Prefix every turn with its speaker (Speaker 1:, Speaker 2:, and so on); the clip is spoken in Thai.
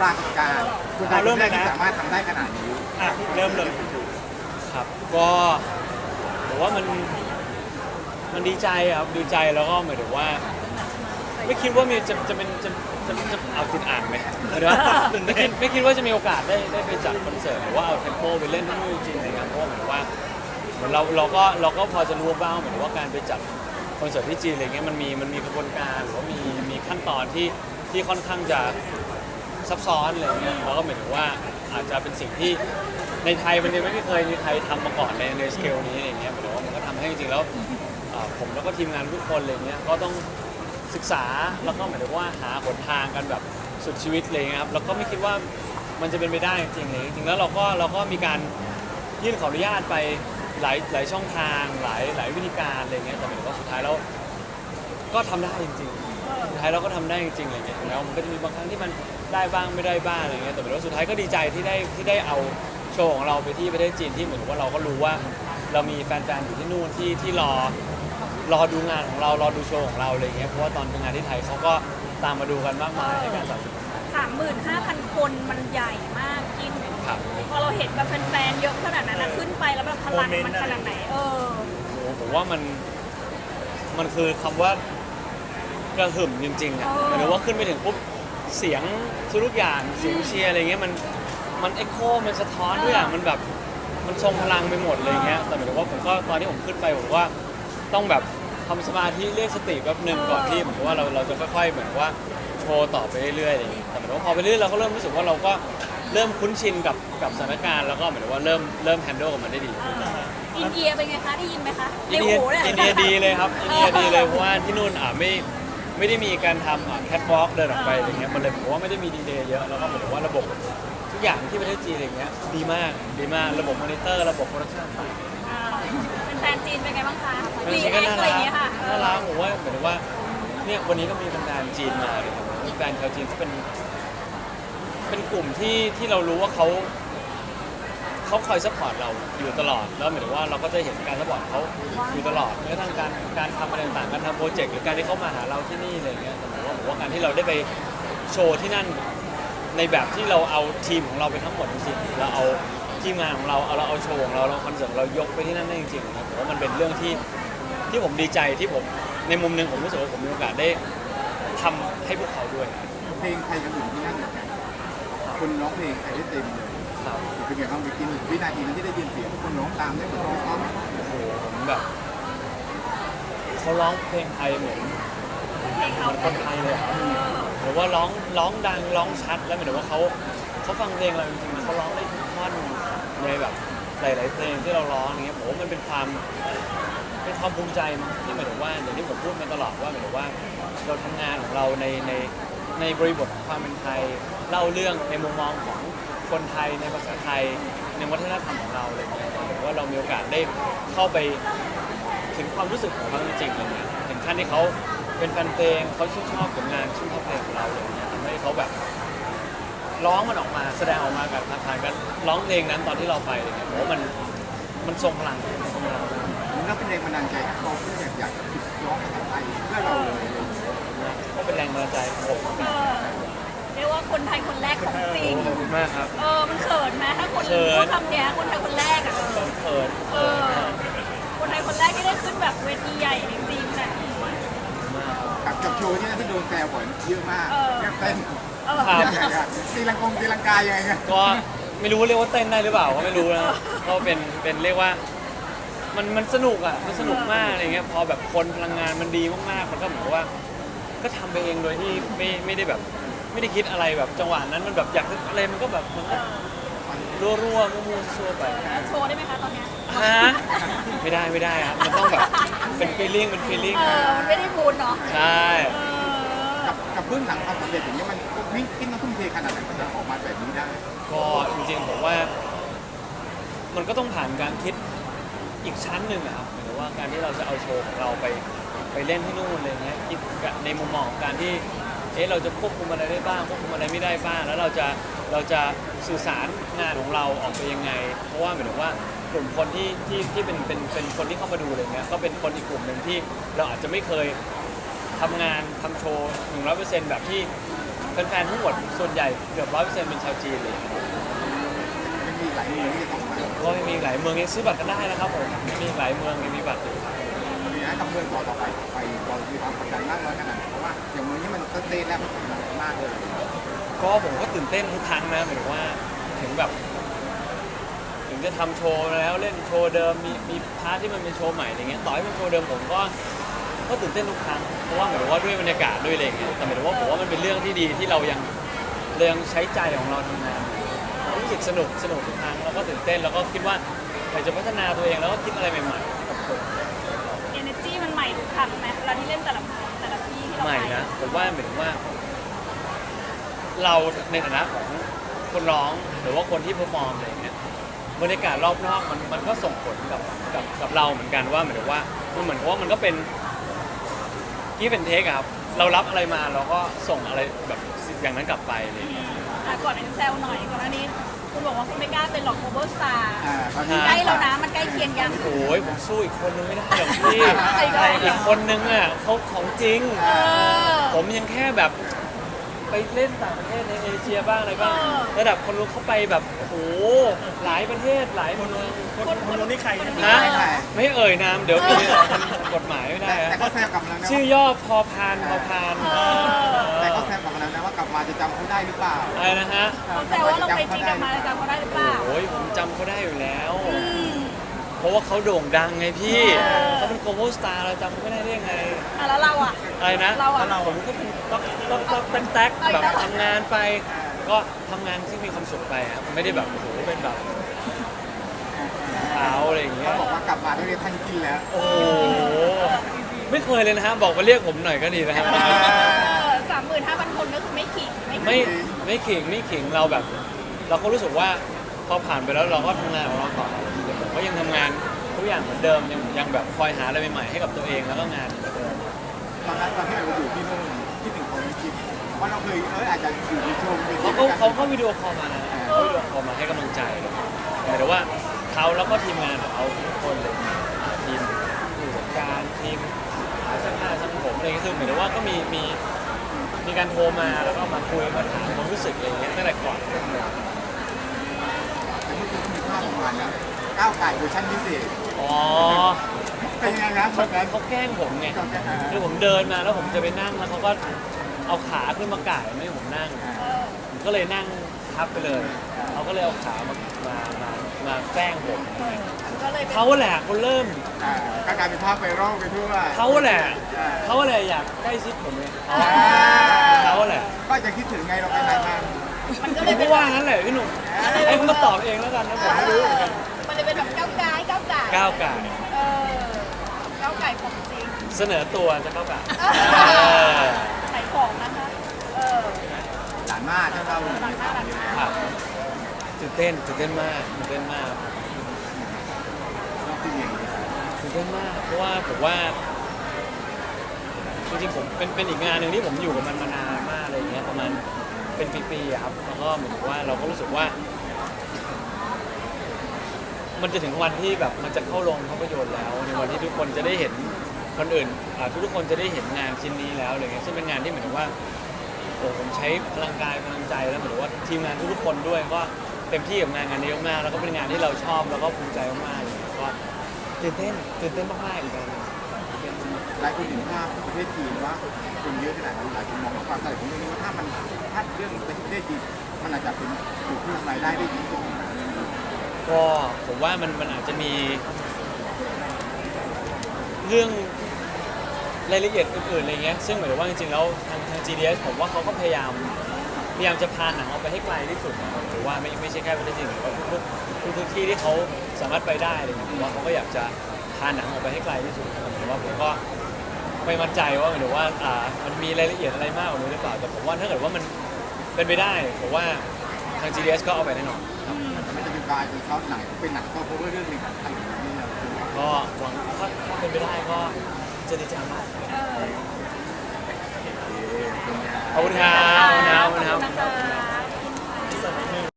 Speaker 1: ปรากฏการณ์คุณตา
Speaker 2: เอาเริ่
Speaker 1: เริ่
Speaker 2: ม
Speaker 1: ม
Speaker 2: เลยนะ
Speaker 1: ที่สามารถทำได้ขนาดนี้
Speaker 2: อะเริ่มเลยครับก็ผมว่ามันมันดีใจครับดีใจแล้วก็หมายถึงว่า ไม่คิดว่ามีจะจะเป็นจะจะจะเอาติดอ่างไหมหมายถึงว่าไม่คิดไม่คิดว่าจะมีโอกาสได้ได้ไปจัดคอนเสิร์ตหรือว่าเอาเทมโปไปเล่นที่นู่นจริงๆอะไรเงี้ยเพราะว่าเหมือนว่าเหมือนเราเราก็เราก็พอจะรู้บ้างเหมือนว่าการไปจัดคอนเสิร์ตที่จีนอะไรเงี้ยมันมีมันมีกระบวนการหรือว่ามีมีขั้นตอนที่ที่ค่อนข้างจะ ซับซ้อนอะไรเงี้ยแล้วก็หมายถึงว่าอาจจะเป็นสิ่งที่ในไทยมันยังไม่เคยมีใครทำมาก่อนในในสเกลนี้อะไรเงี้ยหมายถึงว่ามันก็ทำให้จริงๆแล้วอ่าผมแล้วก็ทีมงานทุกคนอะไรเงี้ยก็ต้องศึกษาแล้วก็หมายถึงว่าหาหนทางกันแบบสุดชีวิตเลยครับแล้วก็ไม่คิดว่ามันจะเป็นไปได้จริงๆเลยจริงๆแล้วเราก็เราก็มีการ ยื่นขออนุญาตไปหลายหลายช่องทางหลายหลายวิธีการอะไรเงี้ยแต่หมายถึงว่าสุดท้ายแล้วก็ทำได้จริงๆ สุดท้ายเราก็ทำได้จริงๆอะไรเงี้ยถึงแล้วมันก็จะมีบางครั้งที่มันได้บ้างไม่ได้บ้างอะไรเงี้ยแต่หมายถึงว่าสุดท้ายก็ดีใจที่ได้ที่ได้เอาโชว์ของเราไปที่ประเทศจีนที่เหมือนกับว่าเราก็รู้ว่า เรามีแฟนๆอยู่ที่นู่นที่ที่รอรอดูงานของเรารอดูโชว์ของเราอะไรเงี้ยเพราะว่าตอนเป็นงานที่ไทยเขาก็ตามมาดูกันมากมายในการตัดสิน
Speaker 3: สามหมื่นห้าพันคนมันใหญ่มากกิน
Speaker 2: ครับ
Speaker 3: พอเราเห็นแบบแฟนๆเยอะขนาดนั้นนะขึ้นไปแล้วแบบพลังมันขนาดไหน เออ
Speaker 2: โอ้โหผมว่ามันมันคือคำว่า กระหึ่มจริงๆอะ
Speaker 3: เออ
Speaker 2: หมายถึงว่าขึ้นไปถึงปุ๊บเสียงทุกๆอย่างเสียงเชียร์อะไรเงี้ยมันมันเอ็กโคมันสะท้อนทุกอย่างมันแบบมันทรงพลังไปหมดเลยเงี้ยแต่หมายถึงว่าผมก็ตอนที่ผมขึ้นไปผมว่าต้องแบบทำสมาธิเรียกสติแป๊บหนึ่งก่อนที่เหมือนกับว่าเราเราจะค่อยๆเหมือนว่าโชว์ต่อไปเรื่อยๆอะไรอย่างเงี้ยแต่หมายถึงว่าพอไปเรื่อยเราก็เริ่มรู้สึกว่าเราก็เริ่มคุ้นชินกับกับสถานการณ์แล้วก็เหมือนกับว่าเริ่มเริ่มแฮนด์ลกับมันได้ดีขึ้น
Speaker 3: อินเดียเป็นไงคะได้ยินไหมคะ
Speaker 2: อินเดีย
Speaker 3: ใหูล
Speaker 2: อินเดียดีเลยครับอินเดียดีเลยเพราะว่าที่นู่นอะไม่ ไม่ได้มีการทำแคทวอล์กเดินออกไปอะไรเงี้ยมันเลยผมว่าไม่ได้มีดีเลย์เยอะแล้วก็เหมือนกับว่าระบบทุกอย่างที่ประเทศจีนอะไรเงี้ยดีมากดีมากระบบมอนิเตอร์ระบบโปรดักชั่นต่าง
Speaker 3: อ่าเป็นแฟนจีนเป็นไงบ้างคะ
Speaker 2: ๆ
Speaker 3: รี
Speaker 2: จริงๆ
Speaker 3: แอ
Speaker 2: ก็
Speaker 3: ค
Speaker 2: น่า
Speaker 3: อะไร
Speaker 2: รั
Speaker 3: อกย่างเงี้ยค่ะ
Speaker 2: น่ารักผมว่าเหมือนกับว่าเนี่ยวันนี้ก็มีแฟนๆจีนมาเลยครับมีแฟนชาวจีนที่เป็น เป็นกลุ่มที่ที่เรารู้ว่าเขา เขาคอยซัพพอร์ตเราอยู่ตลอด แล้วหมายถึงว่าเราก็จะเห็นการซัพพอร์ตเขาอยู่ตลอดแม้กระทั่งการการทำอะไรต่างๆการทำโปรเจกต์หรือการที่เขามาหาเราที่นี่อะไรอย่างเงี้ยแต่ผมว่าผมว่าการที่เราได้ไปโชว์ที่นั่นในแบบที่เราเอาทีมของเราไปทั้งหมดจริงๆเราเอาทีมงานของเราเอาเราเอาโชว์ของเราเราคอนเสิร์ตเรายกไปที่นั่นได้จริงๆนะผมว่ามันเป็นเรื่องที่ที่ผมดีใจที่ผมในมุมหนึ่งผมรู้สึกว่าผมมีโอกาสได้ทำให้พวกเขาด้วย
Speaker 1: เพลงไทยกันอยู่ที่นั่นเหมือนกันคุณร้องเพลงไทยได้เต็มเลย
Speaker 2: ครับ
Speaker 1: เป็นไงบ้างไปกินวินาทีนั้นที่ได้ยินเสียงคนร้องตามได้หมดร้องพร้อม
Speaker 2: โอ้โหผมแบบเขาร้องเพลงไทยเหมือน
Speaker 3: เพลง
Speaker 2: เห
Speaker 3: เขา
Speaker 2: มือนคนไทยเลยอะหรือว่าร้องร้องดังร้องชัดแล้วหมายถึงว่าเขาเขาฟังเพลงเราจริงๆเขาร้องได้ทุกท่อนในแบบหลายๆเพลงที่เราร้องอย่างเงี้ยผมว่ามันเป็นความเป็นความภูมิใจมั้งที่หมายถึงว่าอย่างที่ผมพูดมาตลอดว่าหมายถึงว่าเราทำงานของเราในในในบริบทของความเป็นไทยเล่าเรื่องในมุมมองของ คนไทยในภาษาไทยในวัฒนธรรมของเราอะไรเงี้ยหรือว่าเรามีโอกาสได้เข้าไปถึงความรู้สึกของเขาจริงๆอะไรเงี้ยถึงขั้นที่เขาเป็นแฟนเพลงเขาชื่นชอบผลงานชื่นชอบเพลงของเราอะไรเงี้ยทำให้เขาแบบร้องมันออกมาแสดงออกมากับทางทางกันร้องเพลงนั้นตอนที่เราไปอะไรเงี้ยผมว่ามันมันทรงพลังทรงพลังมาก
Speaker 1: มันก็เป็นแรงบันดาลใจให้เขาเพื่ออยากอยากจะฝึกร้องภาษาไทยเพื่อเราเลย
Speaker 2: นะก็เป็นแรงบันดาลใจของผม
Speaker 3: เออเรียกว่าคนไทยคนแรกของจริง
Speaker 2: ขอบคุณมากครับ
Speaker 3: เออ มันเขินไหมถ้าคน
Speaker 2: เขิน
Speaker 3: พูดคำเนี้ยคนไทยคนแรกอะเออ
Speaker 2: เขิน
Speaker 3: เอ
Speaker 2: เขิน
Speaker 3: อ
Speaker 2: มาก
Speaker 3: คนไทยคนแรกที่ได้ขึ้นแบบเวทีใหญ่จริงๆน่ะ
Speaker 2: มากครับ
Speaker 1: กับกับโชว์ที่นั่นที่โดนแซวบ่อยเยอะมาก
Speaker 3: เออ
Speaker 1: แก้มเต้น
Speaker 3: เออ
Speaker 2: ครับ
Speaker 1: ยังไงอะตีลังกงตีลังกายยังไงเนี่ย
Speaker 2: ก็ไม่รู้เรียกว่าเต้นได้หรือเปล่าก็ไม่รู้นะก็เป็นเป็นเรียกว่า มันมันสนุกอะมันสนุกมากอะไรเงี้ยพอแบบคนพลังงานมันดีมากๆมันก็เหมือนกับว่า ก็ทำไปเองโดยที่ไม่ไม่ได้แบบ ไม่ได้คิดอะไรแบบจังหวะนั้นมันแบบอยากอะไรมันก็แบบมันก็รั่วรั่วๆมั่วๆซั่วๆไป
Speaker 3: โชว์ได้ไหมคะตอนเนี้ย
Speaker 2: ฮะไม่ได้ไม่ได้ครับมันต้องแบบเป็นฟีลลิ่งเป็นฟีลลิ่ง
Speaker 3: เออมันไม่ได้บูนเนาะ
Speaker 2: ใช่
Speaker 3: เออ
Speaker 1: กับกับเบื้องหลังความสำเร็จอย่างเงี้ยมันวิ่งกินต้องทุ่มเทขนาดไหนมันจะออกมาแบบนี้ได้
Speaker 2: ก็จริงๆผมว่า มันก็ต้องผ่านการคิดอีกชั้นหนึ่งอะครับหมายถึงว่าการที่เราจะเอาโชว์ของเราไปไปเล่นที่นู่นอะไรเงี้ยคิดในมุมมองของการที่ เอ๊ะเราจะควบคุมอะไรได้บ้างควบคุมอะไรไม่ได้บ้าง แล้วเราจะเราจะสื่อสารงานของเราออกไปยังไง เพราะว่าหมายถึงว่ากลุ่มคนที่ที่ที่เป็นเป็นเป็นคนที่เข้ามาดูอะไรเงี้ยก็เป็นคนอีกกลุ่มหนึ่งที่เราอาจจะไม่เคยทำงานทำโชว์หนึ่งร้อยเปอร์เซ็นต์แบบที่แฟนๆทั้งหมดส่วนใหญ่เกือบร้อยเปอร์เซ็นต์เป็นชาวจีนเลยครับ
Speaker 1: มันมีหลายเมืองที่จะต้องไป
Speaker 2: ก็มีอีกหลายเมืองยังซื้อบัตรกันได้นะครับผมมีอีกหลายเมืองยังมีบัตรอยู่
Speaker 1: มีนะกับ เมืองต่อต่อไปไปเรามีความกดดันมากน้อยขนาดไหนเพราะว่าอย่างมือนี้มันสเต้นแล้วมันมากเลย
Speaker 2: ก็ผมก็ตื่นเต้นทุกครั้งนะหมายถึงว่าถึงแบบ ถึงจะทำโชว์แล้วเล่นโชว์เดิมมีมีพาร์ทที่มันเป็นโชว์ใหม่อะไรเงี้ยต่อให้เป็นโชว์เดิมผมก็ก็ตื่นเต้นทุกครั้งเพราะว่าหมายถึงว่าด้วยบรรยากาศด้วยอะไรเงี้ยแต่หมายถึงว่าผมว่ามันเป็นเรื่องที่ดีที่เรายังเรายังใช้ใจของเราทำงานอยู่รู้สึกสนุกสนุกทุกครั้งแล้วก็ตื่นเต้นแล้วก็คิดว่าอยากจะพัฒนาตัวเองแล้วก็คิดอะไรใหม่ๆกับผม
Speaker 3: เอเน มันใหม่ทุกครั้งไหมเวลาที่เล่นแต่ละแต่ละที่ที่เรา
Speaker 2: ให
Speaker 3: ไป
Speaker 2: ม่นะผมว่าหมายถึงว่า เราในฐานะของคนร้องหรือว่าคนที่เพอร์ฟอร์มอะไรอย่างเงี้ยบรรยากาศรอบนอกมันมันก็ส่งผลกับกับกับเราเหมือนกันว่าหมายถึงว่ามันเหมือนกับว่ามันก็เป็นที่เป็นเทคครับ เรารับอะไรมาเราก็ส่งอะไรแบบอย่างนั้นกลับไปอะไรอย่างเงี้ย
Speaker 3: อะก่อนอันนี้แซวหน่อยก่อนอันนี้ คุณบอกว่าคุณไม่กล้าเป็นหรอกโคเวอร์สตาร์
Speaker 1: อ่าตอนนี้
Speaker 3: ใกล้แล้วนะมันใกล้ เคียงยัง
Speaker 2: โอ้ยผมสู้อีกคนนึงไม่ได้หรอกพี่
Speaker 3: ใครได้
Speaker 2: อีกคนนึงอะเขาของจริง
Speaker 3: เออ
Speaker 2: ผมยังแค่แบบไปเล่นต่างประเทศในเอเชียบ้างอะไรบ้าง
Speaker 3: เออ
Speaker 2: ระดับคนรู้เขาไปแบบโอ้โหหลายประเทศหลายเมือง
Speaker 3: คนคนนี้ใครนะ
Speaker 2: นะไม่เอ่ยนามเดี๋ยวมีกฎหมายไม่ได้
Speaker 1: แต่
Speaker 2: อะ
Speaker 1: ก็แซวกลับมาแล้วนะ
Speaker 2: ชื่อย่อพอพานพอพาน
Speaker 3: เออ
Speaker 1: แต่ก็แซวกลับมาแล้วนะว่ากลับมาจะจำเขาได้หรือเปล่า
Speaker 2: อะไรนะฮะ
Speaker 3: เขาแซวว่าเราไปจีนกันมาแล้วจำเขาได้หรือเปล่า
Speaker 2: โอ้ยผมจำเขาได้อยู่แล้ว
Speaker 3: อืม
Speaker 2: เพ ราะว่าเขาโด่งดังไงพี่
Speaker 3: เออ
Speaker 2: เขาเป็นโกลบอลสตาร์เราจำเขาไม่ได้ได้ยังไง
Speaker 3: อะแล้วเราอะ
Speaker 2: อะไรนะ
Speaker 3: เราอะ
Speaker 2: แล้วผมก็เป็นต๊อกต๊อกต๊อกแต๊กแต๊ก
Speaker 3: เอาอี
Speaker 2: แบ
Speaker 3: ก
Speaker 2: บ
Speaker 3: แล้ว
Speaker 2: ทำงานไป ก็ทำงานที่มีความสุขไปครับไม่ได้แบบโอ้โหเป็นแบบเท้าอะไรอย่างเงี้
Speaker 1: เขา
Speaker 2: ย
Speaker 1: บอกว่ากลับมาได้เรียนทันกินแล้ว
Speaker 2: โอ้โหไม่เคยเลยนะฮะบอกมาเรียกผมหน่อยก็ดีนะครับ
Speaker 3: สามหมื่นห้าพันคนก็คือไม่ขิงไม่
Speaker 2: ไม่
Speaker 3: ขิง
Speaker 2: ไม่ขิงไม่ขิงเราแบบ เราก็รู้สึกว่าพอผ่านไปแล้วเราก็ทำงานของเราต่อเดี๋ยวผม ก็ยังทำงานทุกอย่างเหมือนเดิมยังยังแบบคอยหาอะไรใหม่ๆให้กับตัวเองแล้วก็งานเหมือนเดิม
Speaker 1: ตอนนั้นตอนที่เราอยู่ที่นู่นที่ถึงคนคิดว่าเราเคยเอออาจจะอยู่ในช่วงใน
Speaker 2: เขา
Speaker 1: ที่
Speaker 2: ก็เขาก็วิดีโอคอลมานะเขาวิดีโอคอลมาให้กำลังใจแต่ว่าเขาแล้วก็ทีมงานของเขาทุกคนเลยทีมผู้จัดการทีมช่างหน้าช่างผมอะไรอย่างเงี้ยคือเหมือนกับว่าก็มีมีมีการโทรมาแล้วก็มาคุยมาถามความรู้สึกอะไรอย่างเงี้ยตั้งแต่ก่อน
Speaker 1: แต่เมื่อกี้มีภาพออกมานะ ก้าวไก่เวอร์ชันพิเศษ
Speaker 2: อ๋อ
Speaker 1: เป็นยังไงนะตอนนั้น
Speaker 2: เขาแกล้งผมไง
Speaker 1: ก็แค่อ่า
Speaker 2: คือผมเดินมาแล้วผมจะไปนั่งแล้วเขาก็เอาขาขึ้นมาก่ายไม่ให้ผมนั่ง
Speaker 3: เออ
Speaker 2: ผมก็เลยนั่งทับไปเลยเขาก็เลยเอาขามามามามาแกล้งผม
Speaker 3: มันก็เลยเป็น
Speaker 2: เขาแหละคนเริ่ม
Speaker 1: อ่าก็กลายเป็นภาพไวรัลไปทั่ว
Speaker 2: เขาแหละ
Speaker 1: อ่า
Speaker 2: เขาแหละอยากใกล้ชิดผมไง
Speaker 1: อ่า
Speaker 2: เขาแหละ
Speaker 1: ก็จะคิดถึงไงเราไปไหนมา
Speaker 3: มันก็
Speaker 2: ผ
Speaker 3: เลย
Speaker 2: ม
Speaker 3: เป็
Speaker 2: ก็
Speaker 3: น
Speaker 2: ว่างั้นแหละพี่หนุ่มให้เขามาตอบเองแล้วกันนะผมไม่รู้เหมือนกัน
Speaker 3: มันเลยเป็นแบบก้าวไก่ก้าวไก่
Speaker 2: ก้าวไก่
Speaker 3: เออก้าวไก่ของจริง
Speaker 2: เสนอตัวจะก้าวไก่
Speaker 3: เอ
Speaker 2: เออ
Speaker 3: ขายของนะคะเออ
Speaker 1: หลานมากเจ้าเรา
Speaker 3: หลังหน้าหลังหน้า
Speaker 2: ครับตื่นเต้นตื่นเต้นมากตื่นเต้นมาก
Speaker 1: รอบที่เรียน
Speaker 2: ตื่นเต้นมากเพราะว่าผมว่าจริงๆผมเป็นเป็นอีกงานหนึ่งที่ผมอยู่กับมันมานานมากอะไรอย่างเงี้ยประมาณ เป็นปีๆอะครับแล้วก็เหมือนกับว่าเราก็รู้สึกว่า มันจะถึงวันที่แบบมันจะเข้าลงภาพยนตร์แล้ว ในวันที่ทุกคนจะได้เห็นคนอื่นอ่าทุกๆคนจะได้เห็นงานชิ้นนี้แล้วอะไรเงี้ยซึ่งเป็นงานที่เหมือนกับว่าโอ้ผมใช้พลังกายพลังใจแล้วเหมือนกับว่าทีมงานทุกๆคนด้วยก็เต็มที่กับงานงานนี้มากๆแล้วก็เป็นงานที่เราชอบแล้วก็ภูมิใจมากๆเลยก็ตื่นเต้นตื่นเต้นมากๆอีกงานหนึงตื่นเต้น
Speaker 1: หลายคนเห็นภาพประเทศจีนว่าคนเยอะขนาดนั้นหลายคนมองว่าความสำเร็จของเรื่องนี้ว่าถ้ามันถ้าเรื่องประเทศจีนมันอาจจะเป็นจุดที่ทำรายได้ได้ดีที่สุด
Speaker 2: ก็ผมว่ามันมันอาจจะมี เรื่องรายละเอียดอื่นๆอะไรเงี้ยซึ่งหมายถึงว่าจริงๆแล้วทางทาง GDS ผมว่าเขาก็พยายามพยายามจะพาหนังออกไปให้ไกลที่สุดนะครับหรือว่าไม่ไม่ใช่แค่ประเทศจีนหรือว่าทุกทุกทุกที่ที่เขาสามารถไปได้อะไรเงี้ยผมว่าเขาก็อยากจะ พาหนังออกไปให้ไกลที่สุดนะครับแต่ว่าผมก็ไม่มั่นใจว่าหมายถึงว่าอ่ามันมีรายละเอียดอะไรมากกว่านี้หรือเปล่าแต่ผมว่าถ้าเกิดว่ามันเป็นไปได้ผมว่าทาง GDS ก็เอาไปแน่นอนครับ
Speaker 1: มันจะเป็นกลายเป็นเขาหนังเป็นหนังเขาเพราะว่าเรื่องหนึ่งของไทยนี่นะ
Speaker 2: ก็หวังถ้าถ้าเป็นไปได้ก็จะดีใจมาก
Speaker 3: เออ
Speaker 2: ขอบคุณครับขอบคุณครับขอบคุณครับ
Speaker 3: ขอบคุณนะคะ